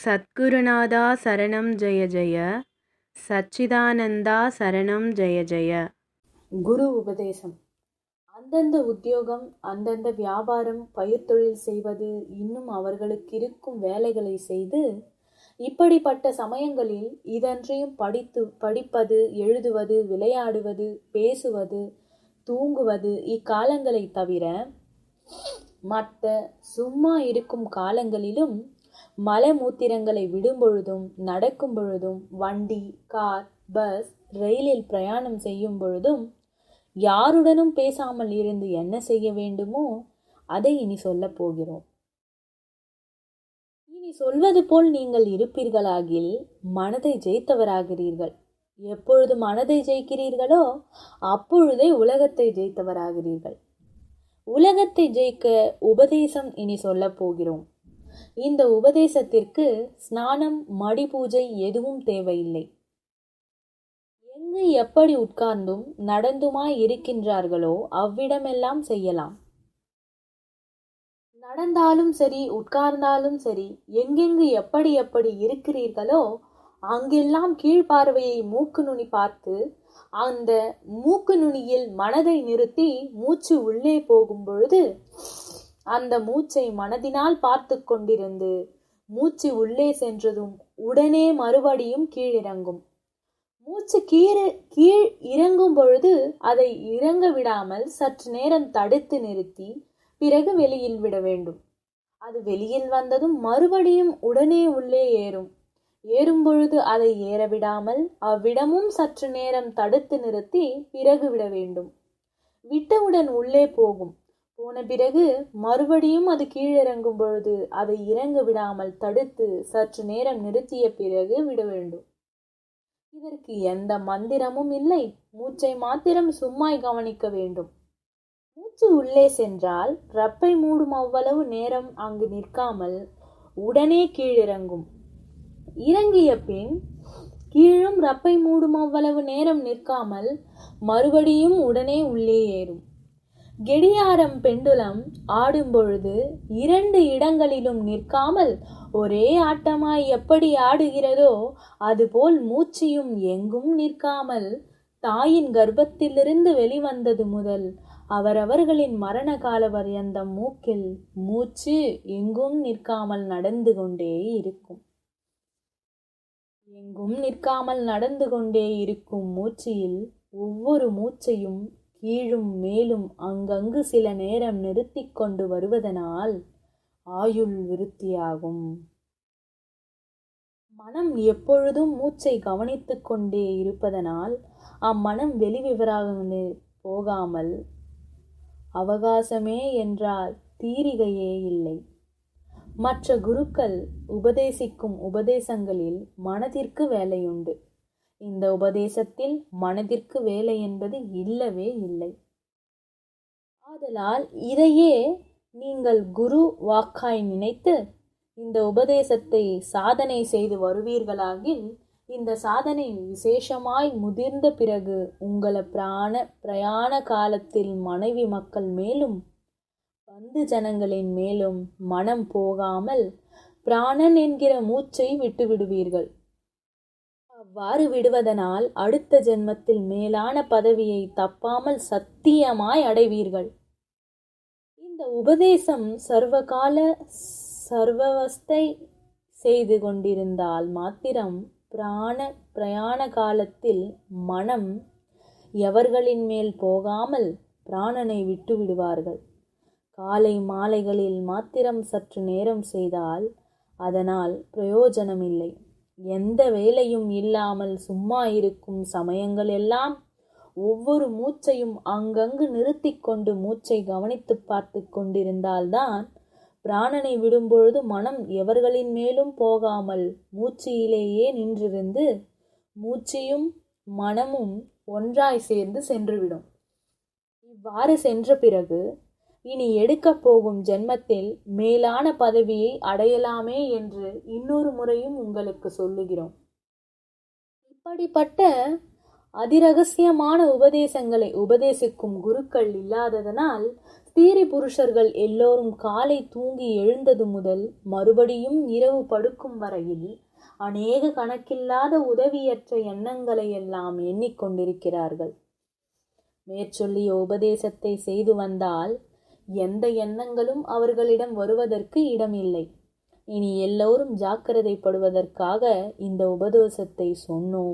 சத்குருநாதா சரணம் ஜெய ஜெய சச்சிதானந்தா சரணம் ஜெய ஜெய. குரு உபதேசம். அந்தந்த உத்தியோகம் அந்தந்த வியாபாரம் பயிர்த்தொழில் செய்வது இன்னும் அவர்களுக்கு இருக்கும் வேலைகளை செய்து இப்படிப்பட்ட சமயங்களில் இதன்றையும் படித்து படிப்பது எழுதுவது விளையாடுவது பேசுவது தூங்குவது இக்காலங்களை தவிர மற்ற சும்மா இருக்கும் காலங்களிலும் மலமூத்திரங்களை விடும்பொழுதும் நடக்கும் பொழுதும் வண்டி கார் பஸ் ரயிலில் பிரயாணம் செய்யும் பொழுதும் யாருடனும் பேசாமல் இருந்து என்ன செய்ய வேண்டுமோ அதை இனி சொல்லப் போகிறோம். இனி சொல்வது போல் நீங்கள் இருப்பீர்களாகில் மனதை ஜெயித்தவராகிறீர்கள். எப்பொழுது மனதை ஜெயிக்கிறீர்களோ அப்பொழுதே உலகத்தை ஜெயித்தவராகிறீர்கள். உலகத்தை ஜெயிக்க உபதேசம் இனி சொல்லப் போகிறோம். இந்த உபதேசத்திற்கு ஸ்நானம் மடி பூஜை எதுவும் தேவையில்லை. எங்கு எப்படி உட்கார்ந்தும் நடந்துமாய் இருக்கின்றார்களோ அவ்விடமெல்லாம் செய்யலாம். நடந்தாலும் சரி உட்கார்ந்தாலும் சரி எங்கெங்கு எப்படி எப்படி இருக்கிறீர்களோ அங்கெல்லாம் கீழ்பார்வையை மூக்கு நுனி பார்த்து அந்த மூக்கு நுனியில் மனதை நிறுத்தி மூச்சு உள்ளே போகும் பொழுது அந்த மூச்சை மனதினால் பார்த்து கொண்டிருந்து மூச்சு உள்ளே சென்றதும் உடனே மறுபடியும் கீழிறங்கும். மூச்சு கீழே கீழ் இறங்கும் பொழுது அதை இறங்க விடாமல் சற்று நேரம் தடுத்து நிறுத்தி பிறகு வெளியில் விட வேண்டும். அது வெளியில் வந்ததும் மறுபடியும் உடனே உள்ளே ஏறும். ஏறும் பொழுது அதை ஏற விடாமல் அவ்விடமும் சற்று நேரம் தடுத்து நிறுத்தி பிறகு விட வேண்டும். விட்டவுடன் உள்ளே போகும். போன பிறகு மறுபடியும் அது கீழிறங்கும் பொழுது அதை இறங்க விடாமல் தடுத்து சற்று நேரம் நிறுத்திய பிறகு விட வேண்டும். இதற்கு எந்த மந்திரமும் இல்லை. மூச்சை மாத்திரம் சும்மாய் கவனிக்க வேண்டும். மூச்சு உள்ளே சென்றால் ரப்பை மூடும் அவ்வளவு நேரம் அங்கு நிற்காமல் உடனே கீழிறங்கும். இறங்கிய பின் கீழும் ரப்பை மூடும் அவ்வளவு நேரம் நிற்காமல் மறுபடியும் உடனே உள்ளே ஏறும். கெடியாரம் பெண்டுலம் ஆடும்பொழுது இரண்டு இடங்களிலும் நிற்காமல் ஒரே ஆட்டமாய் எப்படி ஆடுகிறதோ அதுபோல் மூச்சியும் எங்கும் நிற்காமல் தாயின் கர்ப்பத்திலிருந்து வெளிவந்தது முதல் அவரவர்களின் மரண கால பர்யந்தம் மூக்கில் மூச்சு எங்கும் நிற்காமல் நடந்து கொண்டே இருக்கும். எங்கும் நிற்காமல் நடந்து கொண்டே இருக்கும் மூச்சில் ஒவ்வொரு மூச்சையும் கீழும் மேலும் அங்கங்கு சில நேரம் நிறுத்தி கொண்டு வருவதனால் ஆயுள் விருத்தியாகும். மனம் எப்பொழுதும் மூச்சை கவனித்து கொண்டே இருப்பதனால் அம்மனம் வெளிவிவராகங்களில் போகாமல் அவகாசமே என்றால் தீரிகையே இல்லை. மற்ற குருக்கள் உபதேசிக்கும் உபதேசங்களில் மனதிற்கு வேலையுண்டு. இந்த உபதேசத்தில் மனதிற்கு வேலை என்பது இல்லவே இல்லை. ஆதலால் இதையே நீங்கள் குரு வாக்காய் நினைத்து இந்த உபதேசத்தை சாதனை செய்து வருவீர்களாகில் இந்த சாதனை விசேஷமாய் முதிர்ந்த பிறகு உங்களை பிராண பிரயாண காலத்தில் மனைவி மக்கள் மேலும் பந்து ஜனங்களின் மேலும் மனம் போகாமல் பிராணன் என்கிற மூச்சை விட்டுவிடுவீர்கள். அவ்வாறு விடுவதனால் அடுத்த ஜென்மத்தில் மேலான பதவியை தப்பாமல் சத்தியமாய் அடைவீர்கள். இந்த உபதேசம் சர்வகால சர்வவஸ்தை செய்து கொண்டிருந்தால் மாத்திரம் பிராண பிரயாண காலத்தில் மனம் எவர்களின் மேல் போகாமல் பிராணனை விட்டு விடுவார்கள். காலை மாலைகளில் மாத்திரம் சற்று நேரம் செய்தால் அதனால் பிரயோஜனமில்லை. எந்த வேலையும் இல்லாமல் சும்மா இருக்கும் சமயங்கள் எல்லாம் ஒவ்வொரு மூச்சையும் அங்கங்கு நிறுத்தி கொண்டு மூச்சை கவனித்து பார்த்து கொண்டிருந்தால்தான் பிராணனை விடும்பொழுது மனம் எவர்களின் மேலும் போகாமல் மூச்சியிலேயே நின்றிருந்து மூச்சையும் மனமும் ஒன்றாய் சேர்ந்து சென்றுவிடும். இவ்வாறு சென்ற பிறகு இனி எடுக்கப் போகும் ஜென்மத்தில் மேலான பதவியை அடையலாமே என்று இன்னொரு முறையும் உங்களுக்கு சொல்லுகிறோம். இப்படிப்பட்ட அதிரகசியமான உபதேசங்களை உபதேசிக்கும் குருக்கள் இல்லாததனால் ஸ்திரீ புருஷர்கள் எல்லோரும் காலை தூங்கி எழுந்தது முதல் மறுபடியும் இரவு படுக்கும் வரையில் அநேக கணக்கில்லாத உதவியற்ற எண்ணங்களை எல்லாம் எண்ணிக்கொண்டிருக்கிறார்கள் மேற்சொல்லிய உபதேசத்தை செய்து வந்தால் எந்த எண்ணங்களும் அவர்களிடம் வருவதற்கு இடமில்லை. இனி எல்லோரும் ஜாக்கிரதைப்படுவதற்காக இந்த உபதேசத்தை சொன்னோம்.